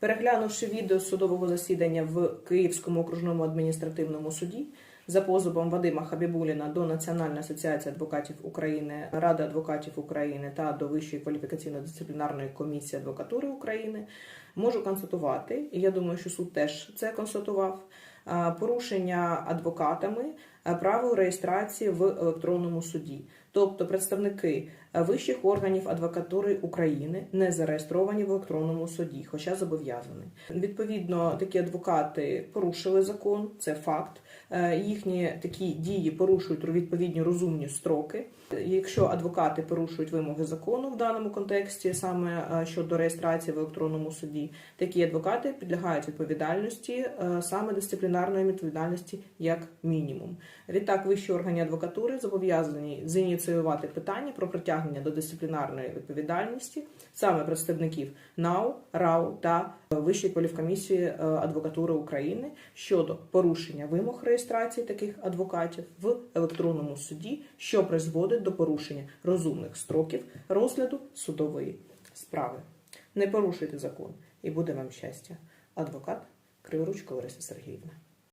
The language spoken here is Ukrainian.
Переглянувши відео судового засідання в Київському окружному адміністративному суді за позовом Вадима Хабібуліна до Національної асоціації адвокатів України, Ради адвокатів України та до Вищої кваліфікаційно-дисциплінарної комісії адвокатури України, можу констатувати, і я думаю, що суд теж це констатував. Порушення адвокатами правил реєстрації в електронному суді, тобто представники е, вищих органів адвокатури України не зареєстровані в електронному суді, хоча зобов'язані. Відповідно, такі адвокати порушили закон, це факт. Е, Їхні такі дії порушують відповідні розумні строки. Якщо адвокати порушують вимоги закону в даному контексті, саме е, щодо реєстрації в електронному суді, такі адвокати підлягають відповідальності е, саме дисциплінарної відповідальності як мінімум. Відтак, вищі органи адвокатури зобов'язані зініціювати питання про притягнення до дисциплінарної відповідальності саме представників НАУ, РАУ та Вищої кваліфкомісії е, адвокатури України щодо порушення вимог реєстрації таких адвокатів в електронному суді, що призводить до порушення розумних строків розгляду судової справи. Не порушуйте закон і буде вам щастя. Адвокат Криворучко Лариса Сергіївна.